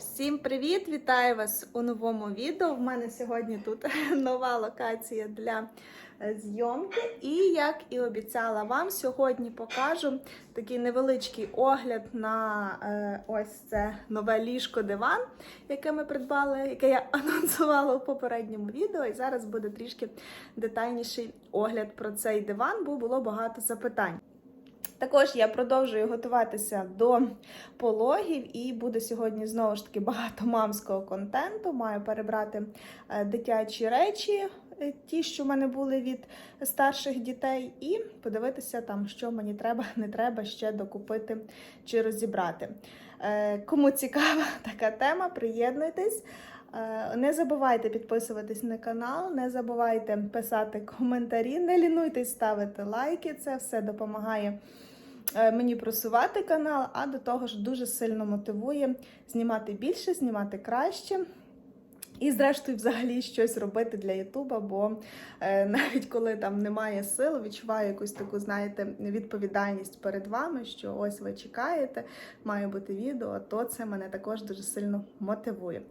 Всім привіт! Вітаю вас у новому відео. В мене сьогодні тут нова локація для е, зйомки. І як і обіцяла вам, сьогодні покажу такий невеличкий огляд на е, ось це нове ліжко диван, яке ми придбали, яке я анонсувала у попередньому відео. І зараз буде трішки детальніший огляд про цей диван, бо було багато запитань. Також я продовжую готуватися до пологів і буде сьогодні знову ж таки багато мамського контенту. Маю перебрати е, дитячі речі, е, ті, що в мене були від старших дітей, і подивитися там, що мені треба, не треба ще докупити чи розібрати. Е, Кому цікава така тема, приєднуйтесь. Не забувайте підписуватись на канал, не забувайте писати коментарі, не лінуйтесь ставити лайки. Це все допомагає мені просувати канал, а до того ж дуже сильно мотивує знімати більше, знімати краще. І, зрештою, взагалі щось робити для Ютуба, бо е, навіть коли там немає сил, відчуваю якусь таку, знаєте, відповідальність перед вами, що ось ви чекаєте, має бути відео, то це мене також дуже сильно мотивує.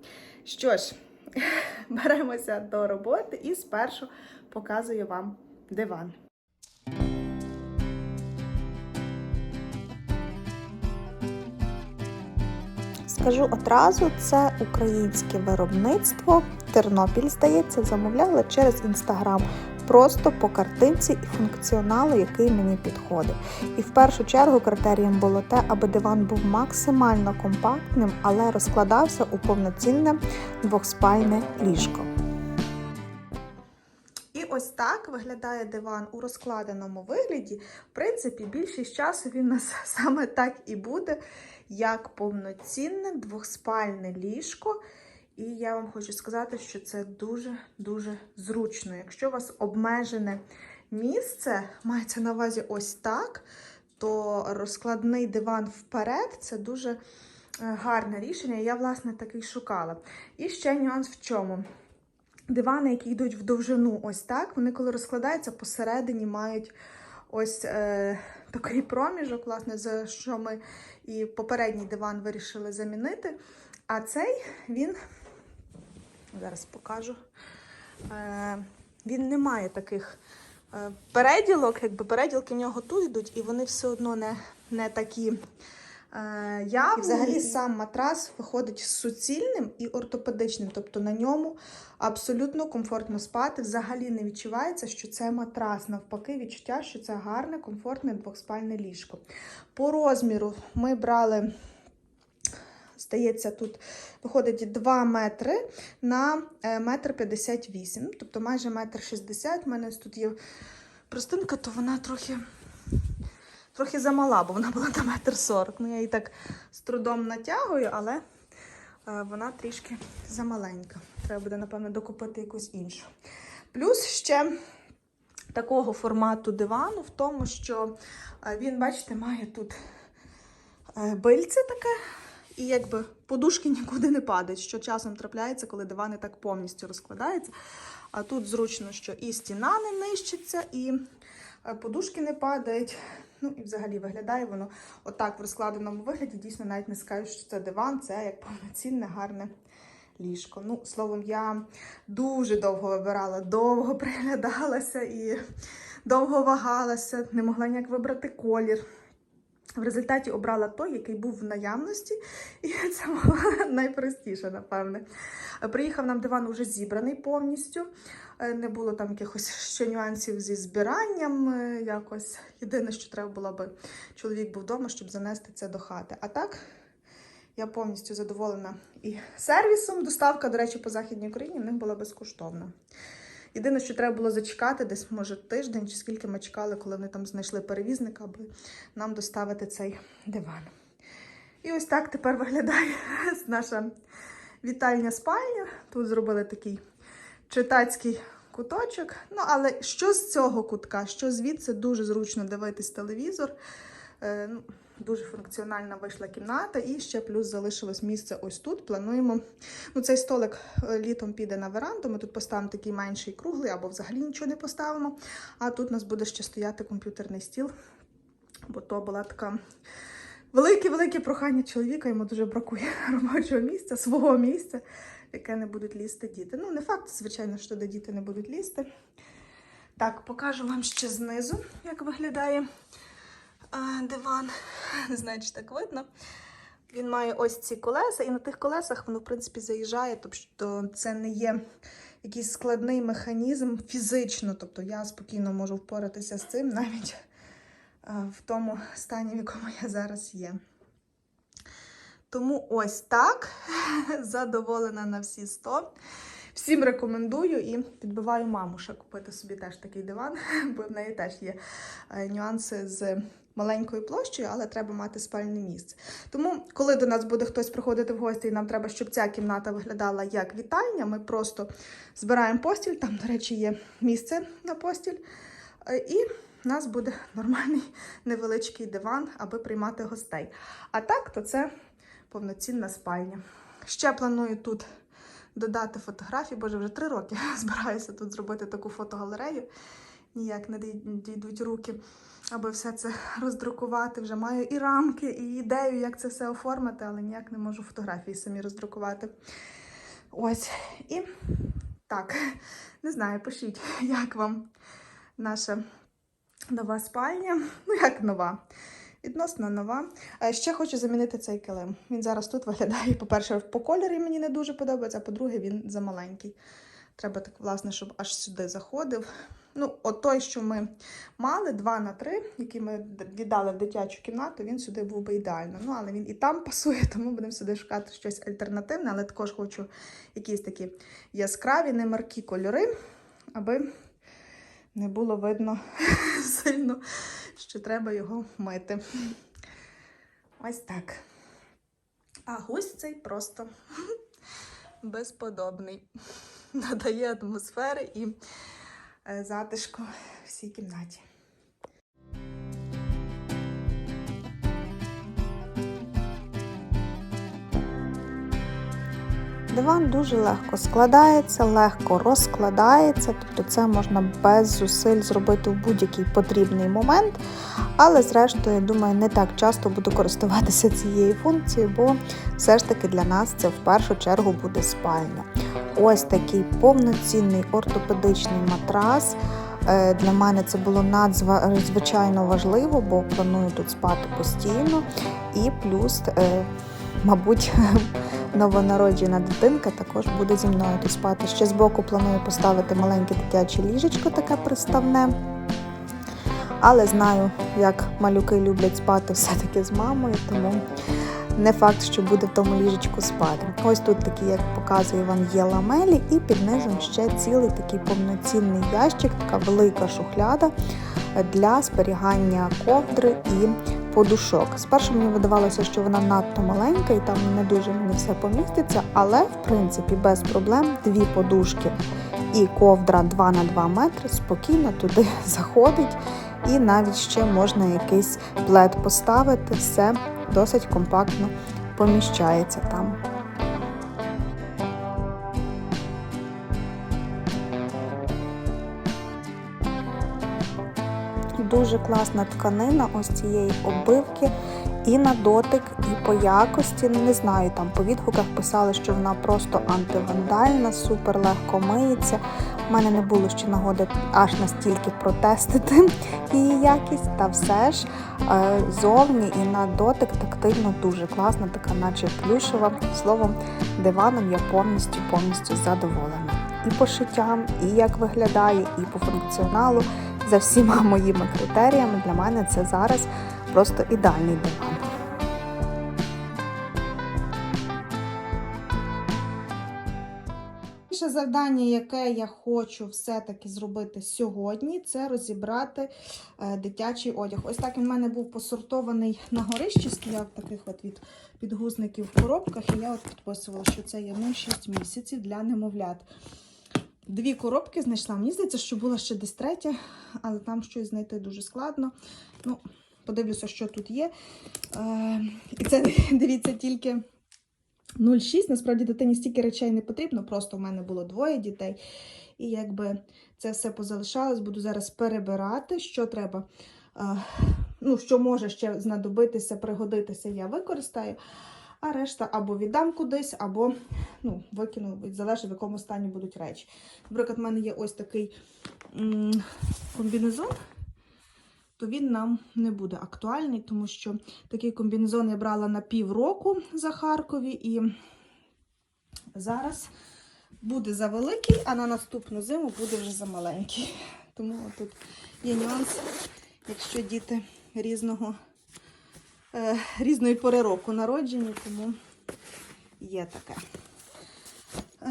Що ж, беремося до роботи і спершу показую вам диван. Скажу одразу, це українське виробництво. Тернопіль, здається, замовляла через інстаграм. Просто по картинці і функціоналу, який мені підходить. І в першу чергу критерієм було те, аби диван був максимально компактним, але розкладався у повноцінне двохспальне ліжко. І ось так виглядає диван у розкладеному вигляді. В принципі, більшість часу він саме так і буде, як повноцінне двохспальне ліжко. І я вам хочу сказати, що це дуже-дуже зручно. Якщо у вас обмежене місце, мається на увазі ось так, то розкладний диван вперед це дуже е, гарне рішення. Я, власне, такий шукала. І ще нюанс в чому. Дивани, які йдуть в довжину ось так, вони коли розкладаються, посередині мають ось е, такий проміжок, власне, за що ми і попередній диван вирішили замінити. А цей він, зараз покажу, е, він не має таких е, переділок, якби переділки в нього тут йдуть, і вони все одно не, не такі. Е, явні. І взагалі сам матрас виходить суцільним і ортопедичним, тобто на ньому абсолютно комфортно спати. Взагалі не відчувається, що це матрас. Навпаки, відчуття, що це гарне, комфортне двохспальне ліжко. По розміру ми брали. Здається, тут виходить 2 метри на е, метр 58, тобто майже метр 60. У мене тут є простинка, то вона трохи трохи замала, бо вона була на метр 40. Ну, я її так з трудом натягую, але е, вона трішки замаленька. Треба буде, напевно, докупити якусь іншу. Плюс ще такого формату дивану в тому, що е, він, бачите, має тут е, бильце таке. І якби подушки нікуди не падають, що часом трапляється, коли дивани так повністю розкладаються. А тут зручно, що і стіна не нищиться, і подушки не падають. Ну і взагалі виглядає воно отак в розкладеному вигляді. Дійсно, навіть не скажу, що це диван, це як повноцінне гарне ліжко. Ну, словом, я дуже довго вибирала, довго приглядалася і довго вагалася, не могла ніяк вибрати колір. В результаті обрала той, який був в наявності, і це було найпростіше, напевне. Приїхав нам диван уже зібраний повністю. Е, Не було там якихось ще нюансів зі збиранням. е, Якось єдине, що треба було би чоловік був вдома, щоб занести це до хати. А так я повністю задоволена і сервісом. Доставка, до речі, по Західній Україні в них була безкоштовна. Єдине, що треба було зачекати, десь, може, тиждень чи скільки ми чекали, коли вони там знайшли перевізника, аби нам доставити цей диван. І ось так тепер виглядає наша вітальня спальня. Тут зробили такий читацький куточок. Ну, але що з цього кутка, що звідси дуже зручно дивитись телевізор. Е, ну, Дуже функціональна вийшла кімната, і ще плюс залишилось місце ось тут. Плануємо. Ну, цей столик е, літом піде на веранду. Ми тут поставимо такий менший круглий, або взагалі нічого не поставимо. А тут у нас буде ще стояти комп'ютерний стіл, бо то була така Велике-велике прохання чоловіка, йому дуже бракує робочого місця, свого місця, яке не будуть лізти діти. Ну, не факт, звичайно, що де діти не будуть лізти. Так, покажу вам ще знизу, як виглядає а, диван. Не знаю, чи так видно. Він має ось ці колеса, і на тих колесах воно, в принципі, заїжджає, тобто це не є якийсь складний механізм фізично. Тобто я спокійно можу впоратися з цим навіть в тому стані, в якому я зараз є. Тому ось так. Задоволена на всі 100. Всім рекомендую і підбиваю маму ще купити собі теж такий диван, бо в неї теж є е, нюанси з маленькою площею, але треба мати спальне місце. Тому, коли до нас буде хтось приходити в гості, і нам треба, щоб ця кімната виглядала як вітальня, ми просто збираємо постіль, там, до речі, є місце на постіль, е, і в нас буде нормальний невеличкий диван, аби приймати гостей. А так, то це повноцінна спальня. Ще планую тут додати фотографії, боже, вже три роки збираюся тут зробити таку фотогалерею. Ніяк не дійдуть руки, аби все це роздрукувати. Вже маю і рамки, і ідею, як це все оформити, але ніяк не можу фотографії самі роздрукувати. Ось. І так, не знаю, пишіть, як вам наша нова спальня. Ну, як нова. Відносно нова. Е, Ще хочу замінити цей килим. Він зараз тут виглядає, по-перше, по кольорі мені не дуже подобається, а по-друге, він замаленький. Треба так, власне, щоб аж сюди заходив. Ну, от той, що ми мали, 2 на 3, який ми віддали в дитячу кімнату, він сюди був би ідеально. Ну, але він і там пасує, тому будемо сюди шукати щось альтернативне, але також хочу якісь такі яскраві, немаркі кольори, аби не було видно сильно, що треба його мити. Ось так. А гусь цей просто безподобний. Надає атмосфери і е, затишку всій кімнаті. Диван дуже легко складається, легко розкладається, тобто це можна без зусиль зробити в будь-який потрібний момент. Але, зрештою, я думаю, не так часто буду користуватися цією функцією, бо все ж таки для нас це в першу чергу буде спальня. Ось такий повноцінний ортопедичний матрас. Е, Для мене це було надзвичайно важливо, бо планую тут спати постійно. І плюс, е, мабуть, новонароджена дитинка також буде зі мною тут спати. Ще збоку планую поставити маленьке дитяче ліжечко, таке приставне. Але знаю, як малюки люблять спати все-таки з мамою, тому не факт, що буде в тому ліжечку спати. Ось тут такі, як показую вам, є ламелі, і під низом ще цілий такий повноцінний ящик, така велика шухляда для зберігання ковдри і подушок. Спершу мені видавалося, що вона надто маленька і там не дуже мені все поміститься, але в принципі без проблем дві подушки і ковдра 2 на 2 метри спокійно туди заходить. І навіть ще можна якийсь плед поставити, все досить компактно поміщається там. Дуже класна тканина ось цієї оббивки. І на дотик, і по якості. Не знаю, там по відгуках писали, що вона просто антивандальна, супер легко миється. У мене не було ще нагоди аж настільки протестити її якість, та все ж е, зовні і на дотик тактильно дуже класна, така наче плюшева. Словом, диваном я повністю повністю задоволена. І по шиттям, і як виглядає, і по функціоналу. За всіма моїми критеріями для мене це зараз просто ідеальний диван. Перше завдання, яке я хочу все-таки зробити сьогодні, це розібрати е, дитячий одяг. Ось так він в мене був посортований на горищі, стояв таких от від підгузників в коробках, і я от підписувала, що це є ну, 6 місяців для немовлят. Дві коробки знайшла. Мені здається, що була ще десь третя, але там щось знайти дуже складно. Ну, подивлюся, що тут є. Е, і це дивіться тільки. 0,6. Насправді дитині стільки речей не потрібно, просто в мене було двоє дітей. І якби це все позалишалось, буду зараз перебирати, що треба. Е, ну, що може ще знадобитися, пригодитися, я використаю. А решта або віддам кудись, або ну, викину, залежить в якому стані будуть речі. Наприклад, в мене є ось такий комбінезон, то він нам не буде актуальний, тому що такий комбінезон я брала на півроку за Харкові, і зараз буде за великий, а на наступну зиму буде вже за маленький. Тому тут є нюанс, якщо діти різного, різної пори року народжені, тому є таке. Е,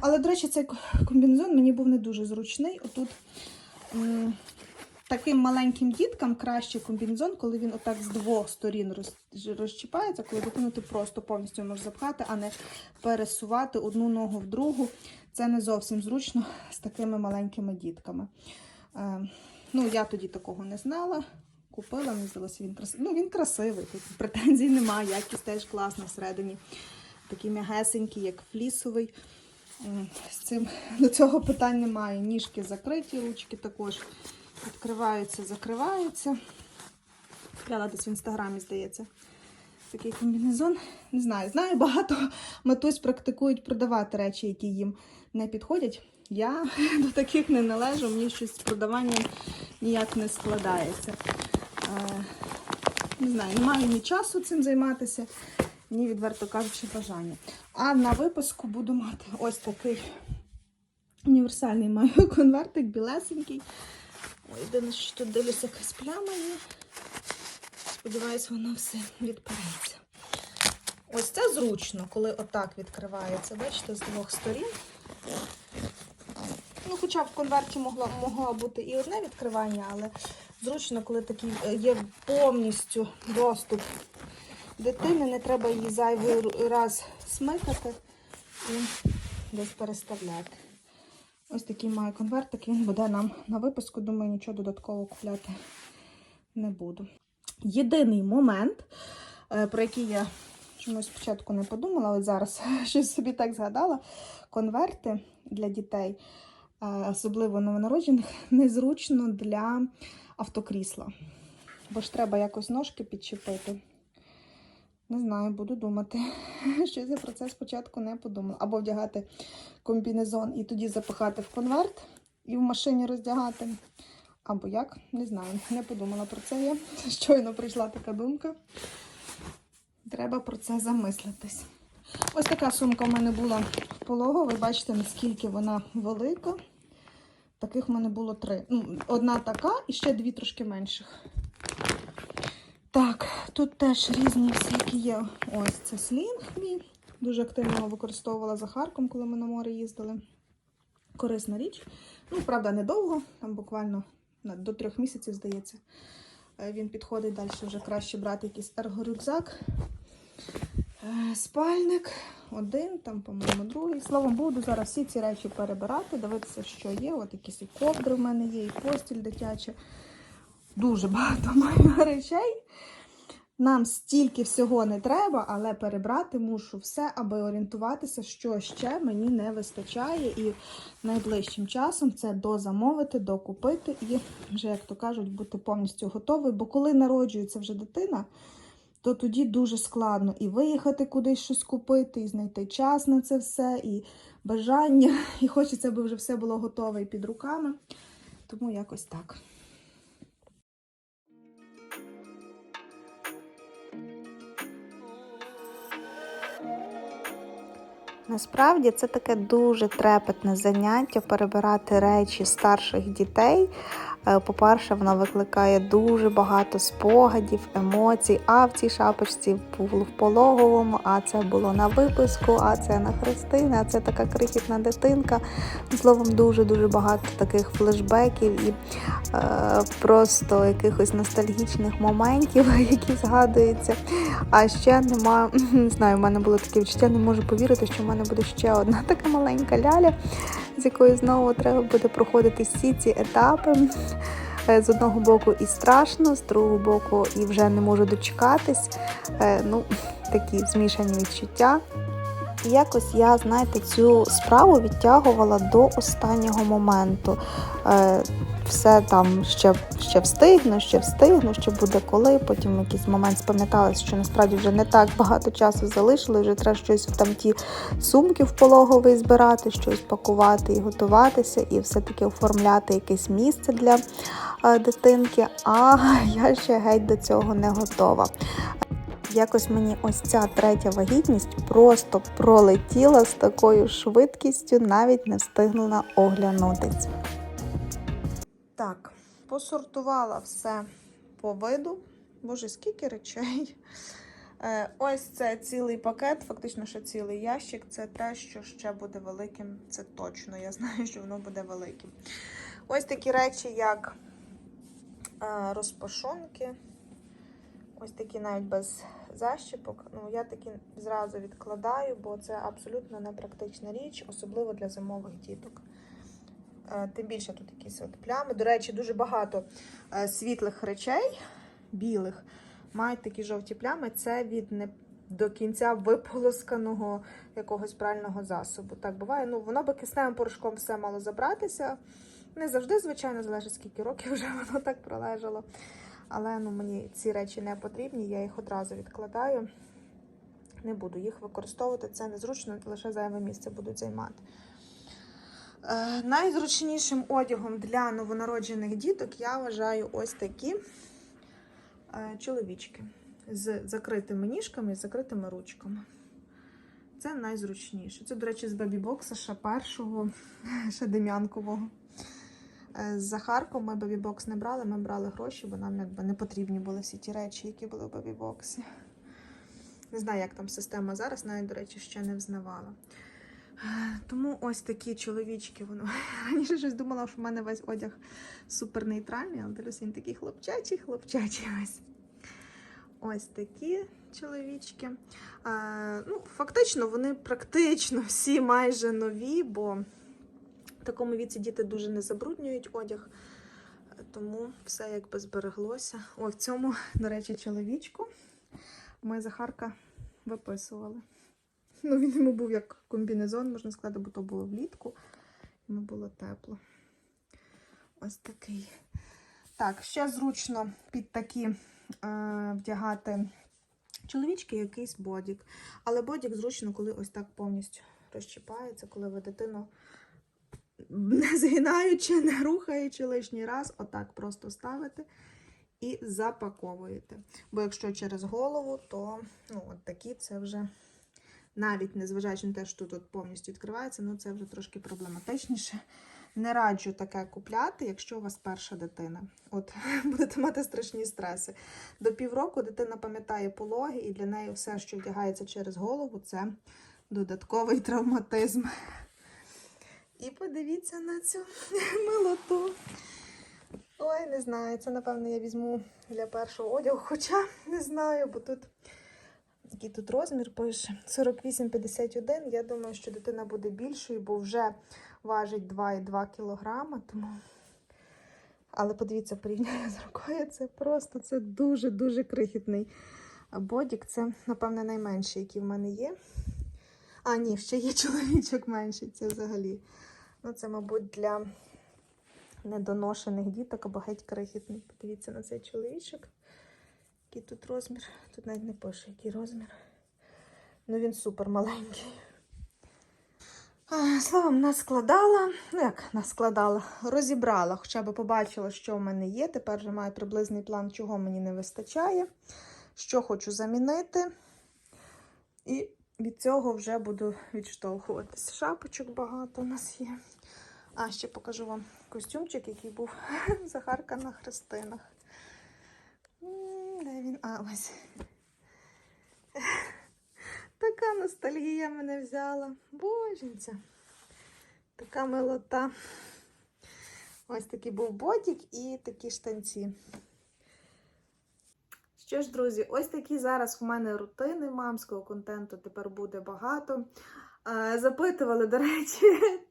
але, до речі, цей комбінезон мені був не дуже зручний. Отут таким маленьким діткам краще комбінезон, коли він отак з двох сторін роз, розчіпається, коли дитину ти просто повністю можеш запхати, а не пересувати одну ногу в другу. Це не зовсім зручно з такими маленькими дітками. Е, ну, я тоді такого не знала. Купила, мені здалося, він красивий. Ну, він красивий, тут претензій немає, якість теж класна всередині. Такий м'ягесенький, як флісовий. З цим до цього питань немає. Ніжки закриті, ручки також відкриваються, закриваються. Купляла десь в інстаграмі, здається. Такий комбінезон. Не знаю, знаю, багато матусь практикують продавати речі, які їм не підходять. Я до таких не належу, мені щось з продаванням ніяк не складається. Е, не знаю, не маю ні часу цим займатися, ні, відверто кажучи, бажання. А на випуску буду мати ось такий універсальний маю конвертик, білесенький. Ой, єдине, що тут дивлюся, якась пляма є. Сподіваюсь, воно все відпереться. Ось це зручно, коли отак відкривається, бачите, з двох сторін. Ну, хоча в конверті могло, могло бути і одне відкривання, але зручно, коли такий е, є повністю доступ дитини, не треба її зайвий раз смикати і десь переставляти. Ось такий має конвертик, він буде нам на випуску, думаю, нічого додатково купляти не буду. Єдиний момент, е, про який я чомусь спочатку не подумала, але зараз щось собі так згадала. Конверти для дітей, особливо новонароджених, незручно для автокрісла. Бо ж треба якось ножки підчепити. Не знаю, буду думати. Щось я про це спочатку не подумала. Або вдягати комбінезон і тоді запихати в конверт і в машині роздягати. Або як, не знаю, не подумала про це я. Щойно прийшла така думка. Треба про це замислитись. Ось така сумка в мене була в пологу. Ви бачите, наскільки вона велика. Таких в мене було три. Ну, одна така і ще дві трошки менших. Так, тут теж різні всякі є. Ось це слінг мій. Дуже активно його використовувала за Харком, коли ми на море їздили. Корисна річ. Ну, правда, недовго, там буквально до трьох місяців, здається. Е, Він підходить далі вже краще брати якийсь ергорюкзак. Е, Спальник один, там, по-моєму, другий. Словом, буду зараз всі ці речі перебирати, дивитися, що є. От якісь і ковдри в мене є, і постіль дитяча. Дуже багато маю речей. Нам стільки всього не треба, але перебрати мушу все, аби орієнтуватися, що ще мені не вистачає. І найближчим часом це дозамовити, докупити і вже, як то кажуть, бути повністю готовий. Бо коли народжується вже дитина, то тоді дуже складно і виїхати кудись щось купити, і знайти час на це все, і бажання. І хочеться, аби вже все було готове і під руками. Тому якось так. Насправді це таке дуже трепетне заняття перебирати речі старших дітей. Е, По-перше, воно викликає дуже багато спогадів, емоцій. А в цій шапочці було в пологовому, а це було на випуску, а це на Христини, а це така крихітна дитинка. Словом, дуже-дуже багато таких флешбеків і е, просто якихось ностальгічних моментів, які згадуються. А ще нема, не знаю, в мене було таке відчуття, не можу повірити, що в мене буде ще одна така маленька ляля, з якою знову треба буде проходити всі ці етапи. Е, З одного боку і страшно, з другого боку, і вже не можу дочекатись. Е, Ну, такі змішані відчуття. І якось я, знаєте, цю справу відтягувала до останнього моменту. Е, все там ще, ще встигну, ще встигну, ще буде коли. Потім в якийсь момент спам'яталась, що насправді вже не так багато часу залишили, вже треба щось там ті сумки в пологовий збирати, щось пакувати і готуватися, і все-таки оформляти якесь місце для е, дитинки. А я ще геть до цього не готова. Якось мені ось ця третя вагітність просто пролетіла з такою швидкістю, навіть не встигнула оглянутись. Так, посортувала все по виду. Боже, скільки речей. Е, Ось це цілий пакет, фактично, що цілий ящик. Це те, що ще буде великим. Це точно. Я знаю, що воно буде великим. Ось такі речі, як е, розпашонки. Ось такі навіть без защіпок. Ну, я такі зразу відкладаю, бо це абсолютно непрактична річ, особливо для зимових діток. Е, Тим більше тут якісь от плями. До речі, дуже багато е, світлих речей, білих, мають такі жовті плями. Це від не до кінця виполосканого якогось прального засобу. Так буває. Ну, воно би кисневим порошком все мало забратися. Не завжди, звичайно, залежить скільки років вже воно так пролежало. Але ну, мені ці речі не потрібні, я їх одразу відкладаю. Не буду їх використовувати. Це незручно, лише зайве місце будуть займати. Е, найзручнішим одягом для новонароджених діток я вважаю ось такі е, чоловічки з закритими ніжками і закритими ручками. Це найзручніше. Це, до речі, з бебі-бокса ще першого, ще дем'янкового. Е, З Захарком ми бебі-бокс не брали, ми брали гроші, бо нам якби не потрібні були всі ті речі, які були в бебі-боксі. Не знаю, як там система зараз, навіть, до речі, ще не взнавала. Е, Тому ось такі чоловічки. Воно раніше щось думала, що в мене весь одяг супер нейтральний, але дивлюся, він такий хлопчачий, хлопчачий весь. Ось такі чоловічки. А, ну, фактично, вони практично всі майже нові, бо в такому віці діти дуже не забруднюють одяг. Тому все якби збереглося. О, в цьому, до речі, чоловічку ми Захарка виписували. Ну, він йому був як комбінезон, можна сказати, бо то було влітку. Йому було тепло. Ось такий. Так, ще зручно під такі е, вдягати чоловічки якийсь бодік. Але бодік зручно, коли ось так повністю розчіпається, коли ви дитину не згинаючи, не рухаючи лишній раз, отак просто ставите і запаковуєте. Бо якщо через голову, то ну, от такі це вже навіть незважаючи на те, що тут повністю відкривається, ну це вже трошки проблематичніше. Не раджу таке купляти, якщо у вас перша дитина. От будете мати страшні стреси. До півроку дитина пам'ятає пологи, і для неї все, що вдягається через голову, це додатковий травматизм. І подивіться на цю милоту. Ой, не знаю, це, напевно, я візьму для першого одягу, хоча не знаю, бо тут який тут розмір пише 48-51. Я думаю, що дитина буде більшою, бо вже важить 2,2 кілограма. Тому... Але подивіться, порівняно з рукою, це просто це дуже-дуже крихітний бодік. Це, напевне, найменший, який в мене є. А, ні, ще є чоловічок менший, це взагалі. Ну, це, мабуть, для недоношених діток або геть крихітний. Подивіться на цей чоловічок. Який тут розмір? Тут навіть не пише, який розмір. Ну він супер маленький. Словом, наскладала, ну як наскладала, розібрала, хоча б побачила, що в мене є. Тепер вже маю приблизний план, чого мені не вистачає, що хочу замінити. І від цього вже буду відштовхуватись. Шапочок багато у нас є. А ще покажу вам костюмчик, який був Захарка на хрестинах. Де він? А, ось. Така ностальгія мене взяла. Боженця. Така милота. Ось такий був ботик і такі штанці. Що ж, друзі, ось такі зараз в мене рутини мамського контенту тепер буде багато. Е, Запитували, до речі,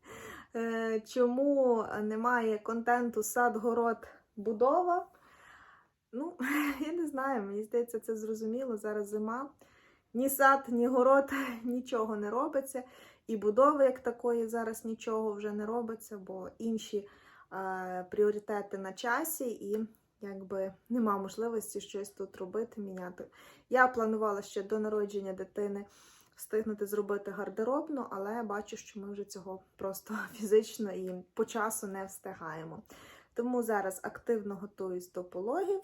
е, чому немає контенту сад, город, будова. Ну, я не знаю, мені здається, це зрозуміло. Зараз зима. ні сад, ні город, нічого не робиться. І будови як такої зараз нічого вже не робиться, бо інші е, пріоритети на часі, і якби нема можливості щось тут робити, міняти. Я планувала ще до народження дитини встигнути зробити гардеробну, але бачу, що ми вже цього просто фізично і по часу не встигаємо. Тому зараз активно готуюсь до пологів.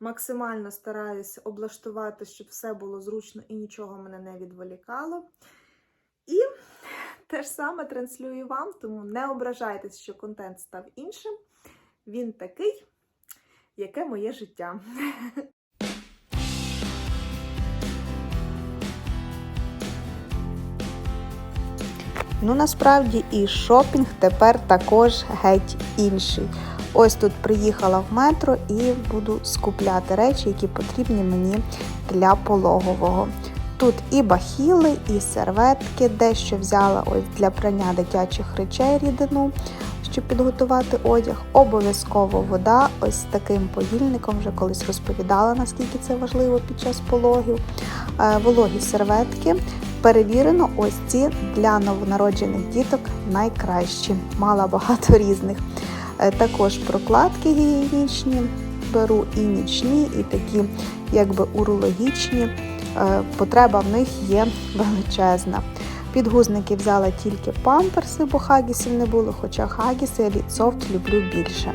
Максимально стараюсь облаштувати, щоб все було зручно і нічого мене не відволікало. І те ж саме транслюю вам, тому не ображайтесь, що контент став іншим. Він такий, яке моє життя. Ну насправді і шопінг тепер також геть інший. Ось тут приїхала в метро і буду скупляти речі, які потрібні мені для пологового. Тут і бахіли, і серветки, дещо взяла ось для прання дитячих речей рідину, щоб підготувати одяг. Обов'язково вода, ось таким поїльником, вже колись розповідала, наскільки це важливо під час пологів. Е, Вологі серветки. Перевірено, ось ці для новонароджених діток найкращі. Мала багато різних. Е, Також прокладки гігієнічні беру і нічні, і такі якби урологічні. Е, Потреба в них є величезна. Підгузники взяла тільки памперси, бо хагісів не було, хоча хагіси я софт люблю більше.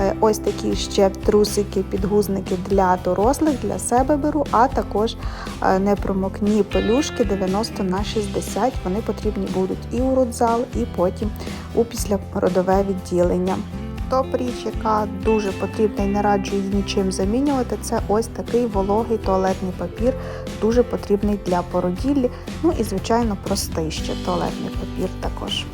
Е, Ось такі ще трусики, підгузники для дорослих, для себе беру, а також е, непромокні пелюшки 90 на 60. Вони потрібні будуть і у родзал, і потім у післяродове відділення. Топ річ, яка дуже потрібна і не раджу її нічим замінювати, це ось такий вологий туалетний папір, дуже потрібний для породіллі. Ну і, звичайно, простий ще туалетний папір також.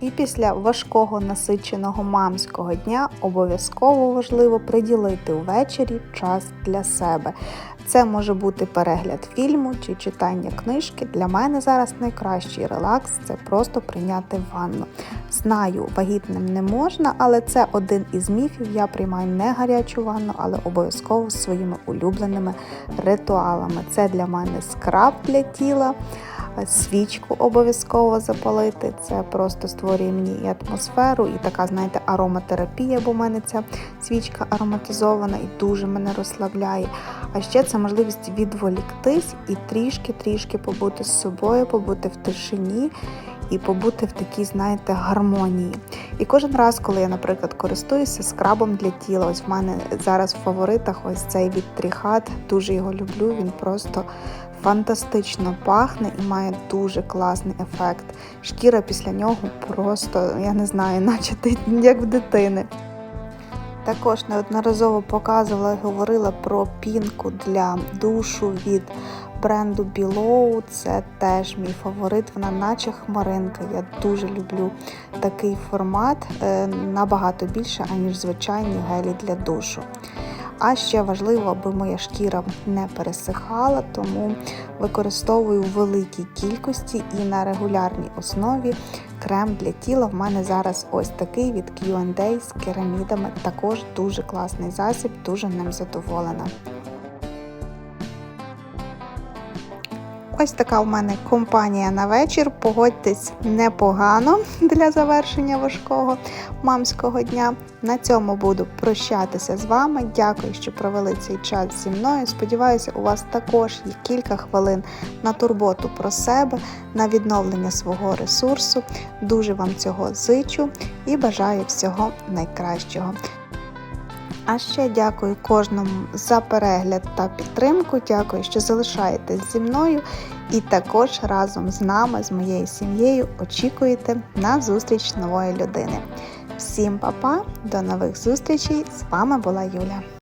І після важкого насиченого мамського дня обов'язково важливо приділити ввечері час для себе. Це може бути перегляд фільму чи читання книжки. Для мене зараз найкращий релакс це просто прийняти ванну. Знаю, вагітним не можна, але це один із міфів. Я приймаю не гарячу ванну, але обов'язково своїми улюбленими ритуалами. Це для мене скраб для тіла. Свічку обов'язково запалити. Це просто створює мені і атмосферу, і така, знаєте, ароматерапія, бо в мене ця свічка ароматизована і дуже мене розслабляє. А ще це можливість відволіктись і трішки-трішки побути з собою, побути в тишині. І побути в такій, знаєте, гармонії. І кожен раз, коли я, наприклад, користуюся скрабом для тіла, ось в мене зараз в фаворитах ось цей від Тріхат, дуже його люблю. Він просто фантастично пахне і має дуже класний ефект. Шкіра після нього просто, я не знаю, наче ти як в дитини. Також неодноразово показувала і говорила про пінку для душу від бренду Below. Це теж мій фаворит. Вона наче хмаринка. Я дуже люблю такий формат, е, набагато більше, аніж звичайні гелі для душу. А ще важливо, аби моя шкіра не пересихала, тому використовую великій кількості і на регулярній основі крем для тіла. В мене зараз ось такий від Q&A з керамідами. Також дуже класний засіб, дуже ним задоволена. Ось така в мене компанія на вечір. Погодьтесь непогано для завершення важкого мамського дня. На цьому буду прощатися з вами. Дякую, що провели цей час зі мною. Сподіваюся, у вас також є кілька хвилин на турботу про себе, на відновлення свого ресурсу. Дуже вам цього зичу і бажаю всього найкращого. А ще дякую кожному за перегляд та підтримку. Дякую, що залишаєтесь зі мною і також разом з нами, з моєю сім'єю, очікуєте на зустріч нової людини. Всім па-па, до нових зустрічей! З вами була Юля.